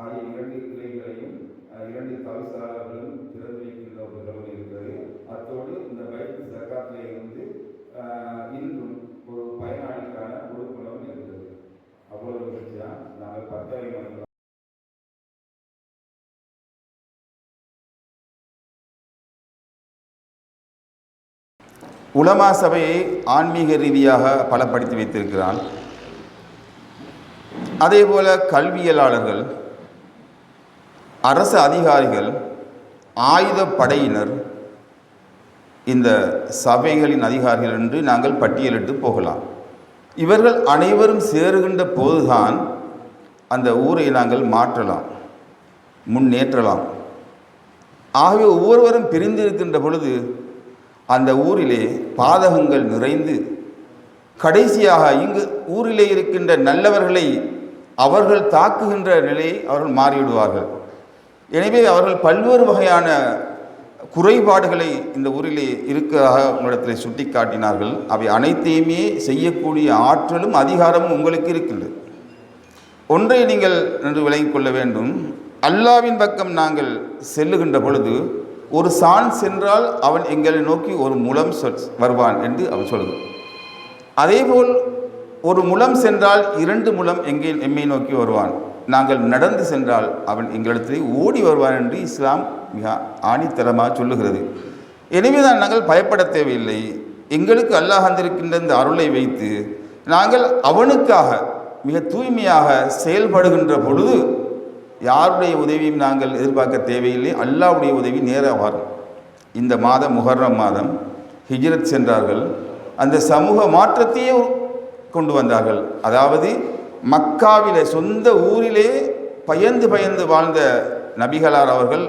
ஆகிய இரண்டு கிளைகளையும் இரண்டு தவிசாளர்களும் திறந்து வைக்கின்ற ஒரு நிலைமை இருக்கிறது. அத்தோடு இந்த பைக்கு சக்காத்திலே இருந்து இன்றும் ஒரு பயனாளிக்கான கொடுப்பனவும் இருக்கிறது. அவ்வளவு விஷயம் நாங்கள் பத்தாயிரம் மணி உலமா சபையை ஆன்மீக ரீதியாக பலப்படுத்தி வைத்திருக்கிறான். அதே போல கல்வியலாளர்கள் அரசு அதிகாரிகள் ஆயுதப் படையினர் இந்த சபைகளின் அதிகாரிகள் என்று நாங்கள் பட்டியலிட்டு போகலாம். இவர்கள் அனைவரும் சேருகின்ற போதுதான் அந்த ஊரை நாங்கள் மாற்றலாம் முன்னேற்றலாம். ஆகவே ஒவ்வொருவரும் பிரிந்திருக்கின்ற பொழுது அந்த ஊரிலே பாதகங்கள் நிறைந்து கடைசியாக இங்கு ஊரிலே இருக்கின்ற நல்லவர்களை அவர்கள் தாக்குகின்ற நிலையை அவர்கள் மாறிவிடுவார்கள். எனவே அவர்கள் பல்வேறு வகையான குறைபாடுகளை இந்த ஊரிலே இருக்கிறதாக உங்களிடத்தில் சுட்டி காட்டினார்கள் அவை அனைத்தையுமே செய்யக்கூடிய ஆற்றலும் அதிகாரமும் உங்களுக்கு இருக்கின்றது. ஒன்றை நீங்கள் என்று விளங்கிக் கொள்ள வேண்டும். அல்லாவின் பக்கம் நாங்கள் செல்லுகின்ற பொழுது ஒரு சான் சென்றால் அவன் எங்களை நோக்கி ஒரு முலம் வருவான் என்று அவன் சொல்கிறான் அதேபோல் ஒரு முலம் சென்றால் இரண்டு முலம் எங்கே எம்மை நோக்கி வருவான். நாங்கள் நடந்து சென்றால் அவன் எங்களிடத்தில் ஓடி வருவான் என்று இஸ்லாம் மிக ஆணித்தரமாக சொல்லுகிறது. எனவே தான் நாங்கள் பயப்பட தேவையில்லை. எங்களுக்கு அல்லாஹ் அந்திருக்கின்ற இந்த அருளை வைத்து நாங்கள் அவனுக்காக மிக தூய்மையாக செயல்படுகின்ற பொழுது யாருடைய உதவியும் நாங்கள் எதிர்பார்க்க தேவையில்லை. அல்லாஹ்வுடைய உதவி நேராக வரும். இந்த மாதம் முகர்ரம் மாதம் ஹிஜ்ரத் சென்றார்கள். அந்த சமூக மாற்றத்தையே கொண்டு வந்தார்கள். அதாவது மக்காவிலே சொந்த ஊரிலே பயந்து பயந்து வாழ்ந்த நபிகளார் அவர்கள்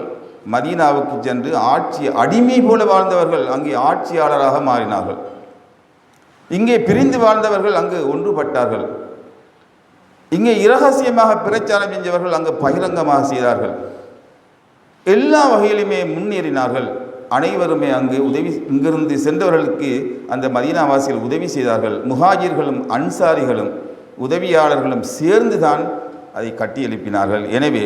மதீனாவுக்கு சென்று ஆட்சி அடிமை போல வாழ்ந்தவர்கள் அங்கே ஆட்சியாளராக மாறினார்கள். இங்கே பிரிந்து வாழ்ந்தவர்கள் அங்கு ஒன்றுபட்டார்கள். இங்கே இரகசியமாக பிரச்சாரம் செஞ்சவர்கள் அங்கு பகிரங்கமாக செய்தார்கள். எல்லா வகையிலுமே முன்னேறினார்கள். அனைவருமே அங்கு உதவி இங்கிருந்து சென்றவர்களுக்கு அந்த மதீனாவாசிகள் உதவி செய்தார்கள். முஹாஜிர்களும் அன்சாரிகளும். உதவியாளர்களும் சேர்ந்துதான் அதை கட்டி எழுப்பினார்கள் எனவே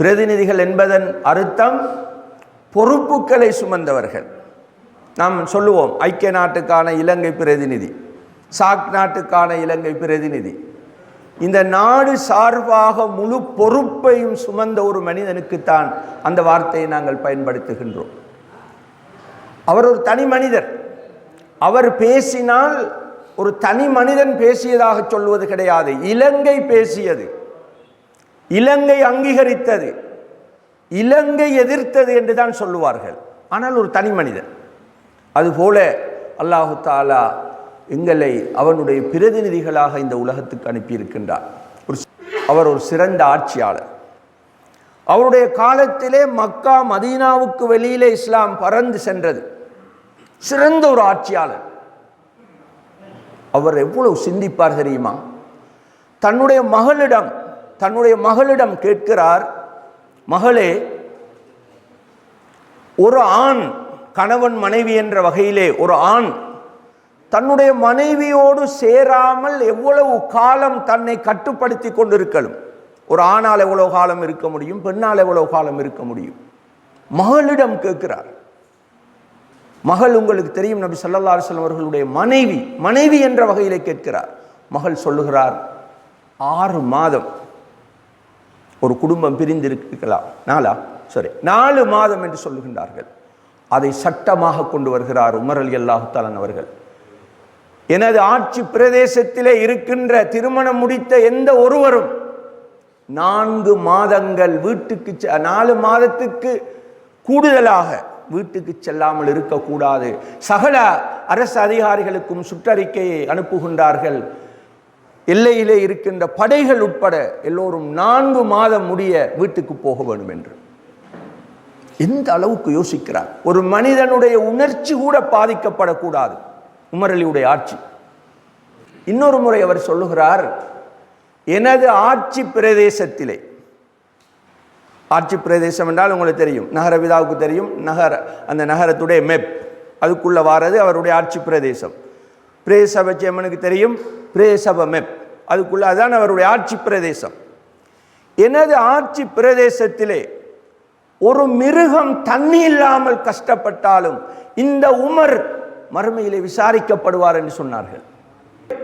பிரதிநிதிகள் என்பதன் அர்த்தம் பொறுப்புகளை சுமந்தவர்கள். நாம் சொல்லுவோம் ஐக்கிய நாட்டுக்கான இலங்கை பிரதிநிதி சாக் நாட்டுக்கான இலங்கை பிரதிநிதி. இந்த நாடு சார்பாக முழு பொறுப்பையும் சுமந்த ஒரு மனிதனுக்குத்தான் அந்த வார்த்தையை நாங்கள் பயன்படுத்துகின்றோம். அவர் ஒரு தனி மனிதர். அவர் பேசினால் ஒரு தனி மனிதன் பேசியதாக சொல்வது கிடையாது. இலங்கை பேசியது. இலங்கை அங்கீகரித்தது. இலங்கை எதிர்த்தது என்று தான் சொல்லுவார்கள். ஆனால் ஒரு தனி மனிதன். அதுபோல அல்லாஹு தாலா எங்களை அவனுடைய பிரதிநிதிகளாக இந்த உலகத்துக்கு அனுப்பியிருக்கின்றார் ஒரு அவர் ஒரு சிறந்த ஆட்சியாளர். அவருடைய காலத்திலே மக்கா மதீனாவுக்கு வெளியிலே இஸ்லாம் பறந்து சென்றது. சிறந்த ஒரு ஆட்சியாளர். அவர் எவ்வளவு சிந்திப்பார் தெரியுமா? தன்னுடைய மகளிடம் தன்னுடைய மகளிடம் கேட்கிறார் மகளே ஒரு ஆண் கணவன் மனைவி என்ற வகையிலே ஒரு ஆண் தன்னுடைய மனைவியோடு சேராமல் எவ்வளவு காலம் தன்னை கட்டுப்படுத்தி கொண்டிருக்கணும்? ஒரு ஆணால் எவ்வளோ காலம் இருக்க முடியும்? பெண்ணால் எவ்வளவு காலம் இருக்க முடியும்? மகளிடம் கேட்கிறார். மகள் உங்களுக்கு தெரியும் நபி ஸல்லல்லாஹு அலுவலம் அவர்களுடைய மனைவி மனைவி என்ற வகையிலே கேட்கிறார். மகள் சொல்லுகிறார் ஆறு மாதம் ஒரு குடும்பம் பிரிந்திருக்கலாம். நாலா சரி. நாலு மாதம் என்று சொல்லுகின்றார்கள். அதை சட்டமாக கொண்டு வருகிறார் உமர் அலி அல்லாஹுத்தாலன் அவர்கள். எனது ஆட்சி பிரதேசத்திலே இருக்கின்ற திருமணம் முடித்த எந்த ஒருவரும் நான்கு மாதங்கள் வீட்டுக்கு செ- நாலு மாதத்துக்கு கூடுதலாக வீட்டுக்கு செல்லாமல் இருக்கக்கூடாது. சகல அரசு அதிகாரிகளுக்கும் சுற்றறிக்கையை அனுப்புகின்றார்கள். எல்லையிலே இருக்கின்ற படைகள் உட்பட எல்லோரும் நான்கு மாதம் முடிய வீட்டுக்கு போக வேண்டும் என்று எந்த அளவுக்கு யோசிக்கிறார்? ஒரு மனிதனுடைய உணர்ச்சி கூட பாதிக்கப்படக்கூடாது. உமரலியுடைய ஆட்சி. இன்னொரு முறை அவர் சொல்லுகிறார் எனது ஆட்சி பிரதேசத்திலே. ஆட்சி பிரதேசம் என்றால் உங்களுக்கு தெரியும். நகரவிதாவுக்கு தெரியும். நகர அந்த நகரத்துடைய மெப். அதுக்குள்ளே வாரது அவருடைய ஆட்சி பிரதேசம். பிரேசப சேமனுக்கு தெரியும். பிரேசப மெப். அதுக்குள்ளே அதான் அவருடைய ஆட்சி பிரதேசம். எனது ஆட்சி பிரதேசத்திலே ஒரு மிருகம் தண்ணி இல்லாமல் கஷ்டப்பட்டாலும் இந்த உமர் மறுமையிலே விசாரிக்கப்படுவார் என்று சொன்னார்கள்.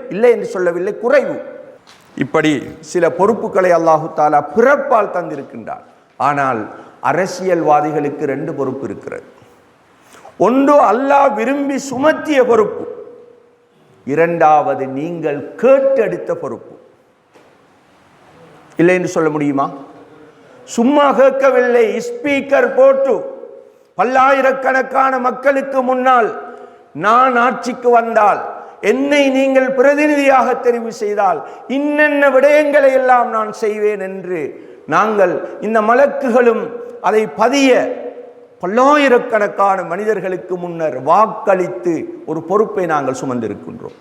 இல்லை என்று சொல்லவில்லை. குறைவு. இப்படி சில பொறுப்புகளை அல்லாஹு தாலா பிறப்பால் தந்திருக்கின்றார் ஆனால் அரசியல்வாதிகளுக்கு ரெண்டு பொறுப்பு இருக்கிறது. ஒன்று அல்லாஹ் விரும்பி சுமத்திய பொறுப்பு. இரண்டாவது நீங்கள் கேட்டெடுத்த பொறுப்பு. இல்லை என்று சொல்ல முடியுமா? சும்மா கேட்கவில்லை ஸ்பீக்கர் போட்டு பல்லாயிரக்கணக்கான மக்களுக்கு முன்னால் நான் ஆட்சிக்கு வந்தால் என்னை நீங்கள் பிரதிநிதியாக தெரிவு செய்தால் இன்னென்ன விடயங்களை எல்லாம் நான் செய்வேன் என்று நாங்கள் இந்த மலக்குகளும் அதை பதிய பல்லாயிரக்கணக்கான மனிதர்களுக்கு முன்னர் வாக்களித்து ஒரு பொறுப்பை நாங்கள் சுமந்திருக்கின்றோம்.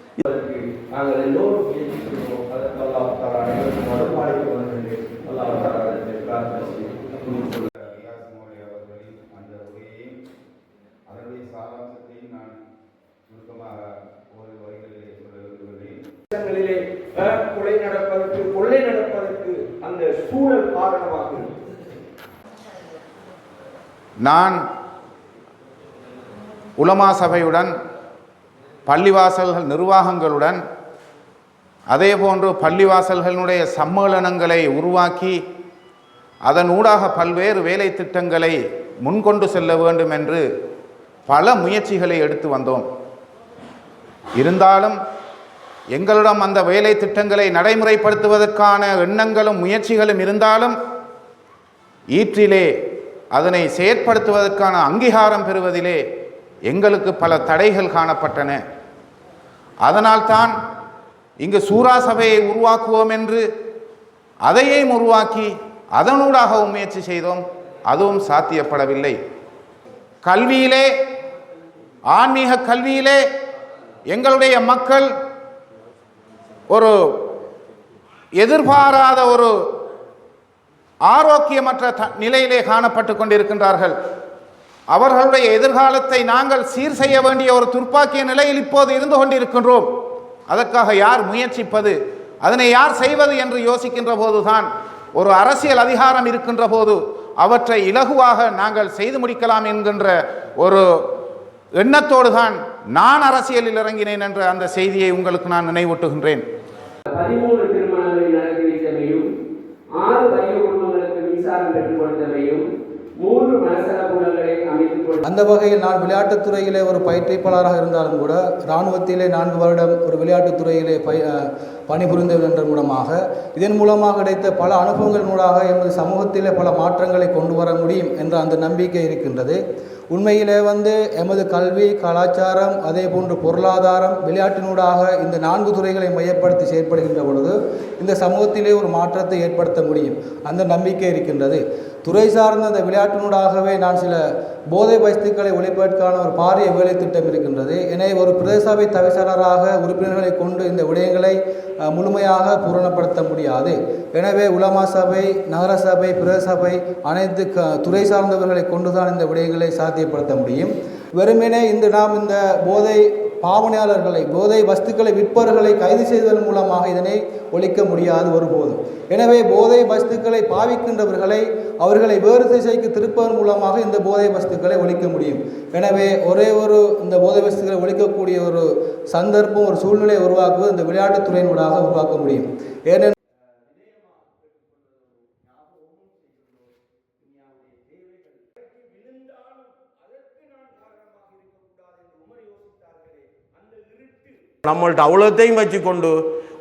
அந்த சூழல் காரணமாக நான் உலமா சபையுடன் பள்ளிவாசல்கள் நிர்வாகங்களுடன் அதேபோன்று பள்ளிவாசல்களுடைய சம்மேளனங்களை உருவாக்கி அதன் ஊடாக பல்வேறு வேலை திட்டங்களை முன்கொண்டு செல்ல வேண்டும் என்று பல முயற்சிகளை எடுத்து வந்தோம். இருந்தாலும் எங்களிடம் அந்த வேலை திட்டங்களை நடைமுறைப்படுத்துவதற்கான எண்ணங்களும் முயற்சிகளும் இருந்தாலும் ஈற்றிலே அதனை செயற்படுத்துவதற்கான அங்கீகாரம் பெறுவதிலே எங்களுக்கு பல தடைகள் காணப்பட்டன. அதனால்தான் இங்கு சூரா சபையை உருவாக்குவோம் என்று அதையும் உருவாக்கி அதனூடாகவும் முயற்சி செய்தோம். அதுவும் சாத்தியப்படவில்லை. கல்வியிலே ஆன்மீக கல்வியிலே எங்களுடைய மக்கள் ஒரு எதிர்பாராத ஒரு ஆரோக்கியமற்ற த- நிலையிலே காணப்பட்டு கொண்டிருக்கின்றார்கள். அவர்களுடைய எதிர்காலத்தை நாங்கள் சீர் செய்ய வேண்டிய ஒரு துர்ப்பாக்கிய நிலையில் இப்போது இருந்து கொண்டிருக்கின்றோம். அதற்காக யார் முயற்சிப்பது? அதனை யார் செய்வது என்று யோசிக்கின்ற போதுதான் ஒரு அரசியல் அதிகாரம் இருக்கின்ற போது அவற்றை இலகுவாக நாங்கள் செய்து முடிக்கலாம் என்கின்ற ஒரு எண்ணத்தோடு தான் நான் அரசியலில் இறங்கினேன் என்ற அந்த செய்தியை உங்களுக்கு நான் நினைவூட்டுகின்றேன். பதிமூன்று திருமணங்களை நடத்தி வைத்தமையும் ஆறு வறிய குடும்பங்களுக்கு மின்சாரம் பெற்றுக் கொடுத்தமையும் மூன்று மனசல கூடங்களை அமைத்துக் கொடுத்த அந்த வகையில் நான் விளையாட்டுத் துறையிலே ஒரு பயிற்றுவிப்பாளராக இருந்தாலும் கூட இராணுவத்திலே நான்கு வருடம் ஒரு விளையாட்டுத் துறையிலே பய அஹ், பணிபுரிந்தவர் என்ற மூலமாக இதன் மூலமாக கிடைத்த பல அனுபவங்கள் மூலமாக எமது சமூகத்தில் பல மாற்றங்களை கொண்டு வர முடியும் என்ற அந்த நம்பிக்கை இருக்கின்றது. உண்மையிலே வந்து எமது கல்வி கலாச்சாரம் அதே போன்று பொருளாதாரம் விளையாட்டினூடாக இந்த நான்கு துறைகளை மையப்படுத்தி செயற்படுகின்ற பொழுது இந்த சமூகத்திலே ஒரு மாற்றத்தை ஏற்படுத்த முடியும். அந்த நம்பிக்கை இருக்கின்றது. துறை சார்ந்த அந்த விளையாட்டினூடாகவே நான் சில போதை வஸ்துக்களை ஒழிப்பதற்கான ஒரு பாரிய வேலை திட்டம் இருக்கின்றது. எனவே ஒரு பிரதேசபை தவிசாளராக உறுப்பினர்களை கொண்டு இந்த விடயங்களை முழுமையாக பூரணப்படுத்த முடியாது. எனவே உலமா சபை நகரசபை பிரதேசபை பிரதேச சபை அனைத்து க துறை சார்ந்தவர்களை கொண்டுதான் இந்த விடயங்களை சாத்தியப்படுத்த முடியும். வெறுமனே இந்த நாம் இந்த போதை பாவனையாளர்களை போதை வஸ்துக்களை விற்பவர்களை கைது செய்வதன் மூலமாக இதனை ஒழிக்க முடியாது ஒருபோதும். எனவே போதை வஸ்துக்களை பாவிக்கின்றவர்களை அவர்களை வேறு திசைக்கு திருப்பதன் மூலமாக இந்த போதை வஸ்துக்களை ஒழிக்க முடியும். எனவே ஒரே ஒரு இந்த போதை வஸ்துக்களை ஒழிக்கக்கூடிய ஒரு சந்தர்ப்பம் ஒரு சூழ்நிலையை உருவாக்குவது இந்த விளையாட்டுத்துறையினூடாக உருவாக்க முடியும். ஏனென்றால் நம்மள்ட்ட அவ்வளோத்தையும் வச்சுக்கொண்டு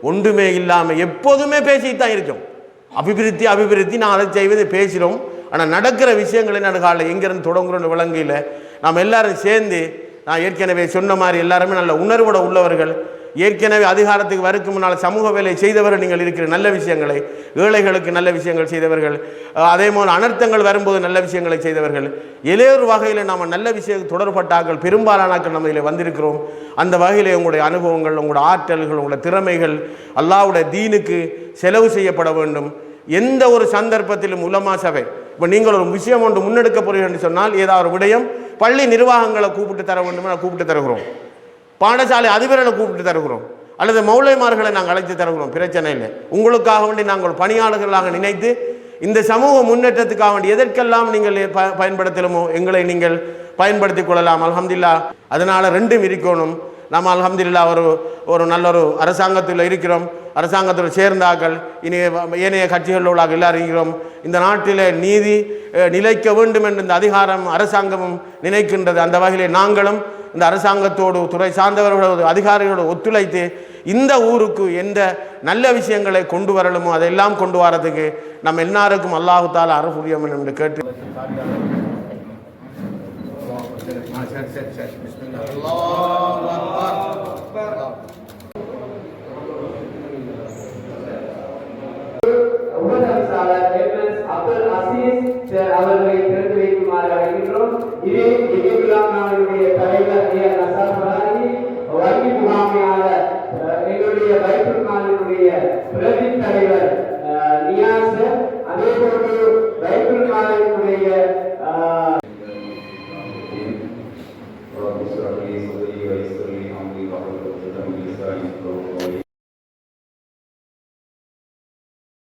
ஒன்றுமே இல்லாமல் எப்போதுமே பேசிட்டு தான் இருக்கோம். அபிவிருத்தி அபிவிருத்தி நான் அதை செய்வது பேசுகிறோம் ஆனால் நடக்கிற விஷயங்களை நடுகால எங்கேருந்து தொடங்குறோன்னு விளங்கையில் நாம் எல்லாரும் சேர்ந்து நான் ஏற்கனவே சொன்ன மாதிரி எல்லாருமே நல்ல உணர்வோட உள்ளவர்கள். ஏற்கனவே அதிகாரத்துக்கு வரக்கு முன்னால் சமூக வேலை செய்தவர்கள் நீங்கள் இருக்கிற நல்ல விஷயங்களை ஏழைகளுக்கு நல்ல விஷயங்கள் செய்தவர்கள் அதே போல் அனர்த்தங்கள் வரும்போது நல்ல விஷயங்களை செய்தவர்கள். இளையோர் வகையில் நாம் நல்ல விஷயம் தொடர்பட்டாக்கள் பெரும்பாலானாக்கள் நம்ம இதில் வந்திருக்கிறோம். அந்த வகையில் உங்களுடைய அனுபவங்கள் உங்களுடைய ஆற்றல்கள் உங்களுடைய திறமைகள் அல்லாவுடைய தீனுக்கு செலவு செய்யப்பட வேண்டும். எந்த ஒரு சந்தர்ப்பத்திலும் உலமா சபை இப்போ நீங்கள் ஒரு விஷயம் ஒன்று முன்னெடுக்க போறீர்கள் என்று சொன்னால் ஏதாவது ஒரு விடயம் பள்ளி நிர்வாகங்களை கூப்பிட்டு தர வேண்டும் என கூப்பிட்டு தருகிறோம். பாடசாலை அதிபர்களை கூப்பிட்டு தருகிறோம். அல்லது மௌலைமார்களை நாங்கள் அழைத்து தருகிறோம். பிரச்சனை இல்லை. உங்களுக்காக வேண்டி நாங்கள் பணியாளர்களாக நினைத்து இந்த சமூக முன்னேற்றத்துக்காக வேண்டி எதற்கெல்லாம் நீங்கள் ப பயன்படுத்தலுமோ எங்களை நீங்கள் பயன்படுத்தி கொள்ளலாம். அலமதுல்லா அதனால் ரெண்டும் இருக்கணும். நம்ம அலமதுல்லா ஒரு ஒரு நல்ல ஒரு அரசாங்கத்தில் இருக்கிறோம். அரசாங்கத்தில் சேர்ந்தார்கள். இனி ஏனைய கட்சிகளோடாக எல்லாரும் இருக்கிறோம். இந்த நாட்டில் நீதி நிலைக்க வேண்டும் என்ற இந்த அதிகாரம் அரசாங்கமும் நினைக்கின்றது. அந்த வகையிலே நாங்களும் இந்த அரசாங்கத்தோடு துறை சார்ந்தவர்களோடு அதிகாரிகளோடு ஒத்துழைத்து இந்த ஊருக்கு எந்த நல்ல விஷயங்களை கொண்டு வரலுமோ அதெல்லாம் கொண்டு வரதுக்கு நம்ம எல்லாருக்கும் அல்லாஹு தாலா அருள் புரியும் என்று கேட்டு உபதவிசாளர்